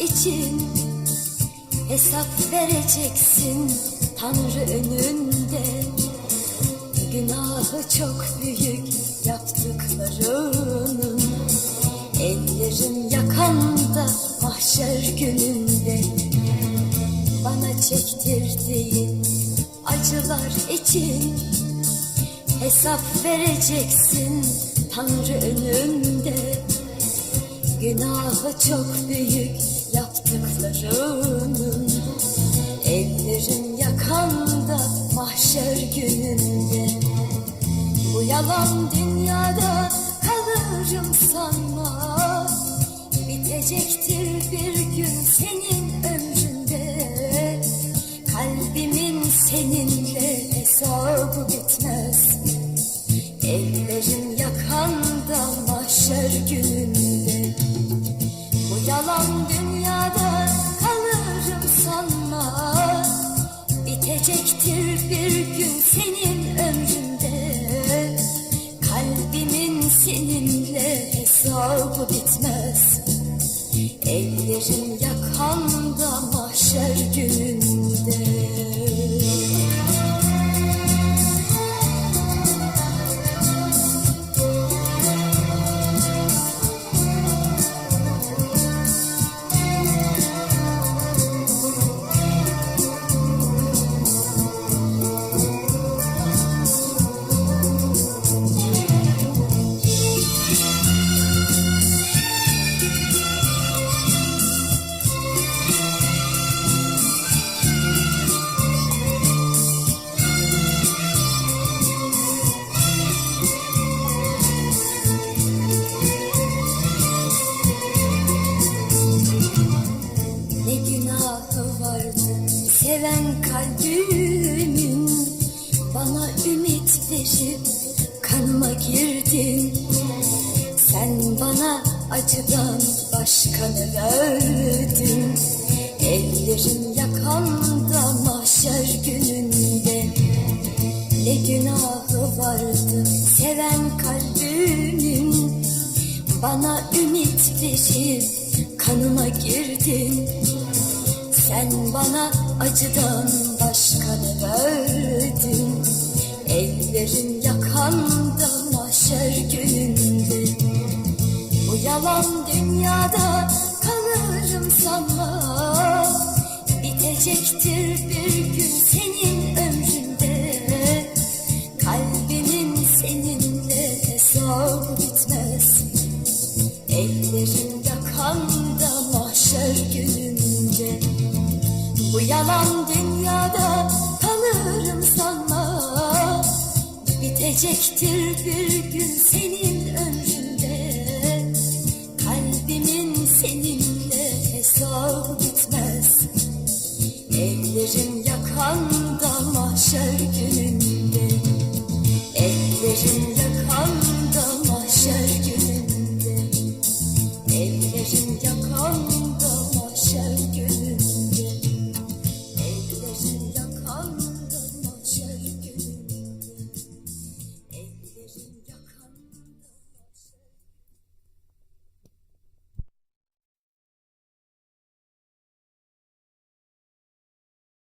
için Hesap vereceksin Tanrı önünde. Günahı çok büyük yaptıklarının Ellerim yakanda mahşer gününde. Bana çektirdiğin acılar için Hesap vereceksin Tanrı önünde Günahı çok büyük yaptıklarının Ellerim yakanda mahşer gününde. Bu yalan dünyada kalırım sanma Bitecektir bir gün senin ömründe. Kalbimin seninle seninle hesabı bitmez. Ellerim yakanda mahşer gününde seven kalbimin Bana ümit verip kanıma girdin. Sen bana acıdan başka ne verdin? Ellerim yakanda mahşer gününde. Ne günahı vardı? Seven kalbimin Bana ümit verip kanıma girdin. Sen bana acıdan başka ne verdin? Ellerim yakanda mahşer gününde. Bu yalan dünyada kalırım sanma Bitecektir bir gün senin yalan dünyada kalırım sanma Bitecektir bir gün senin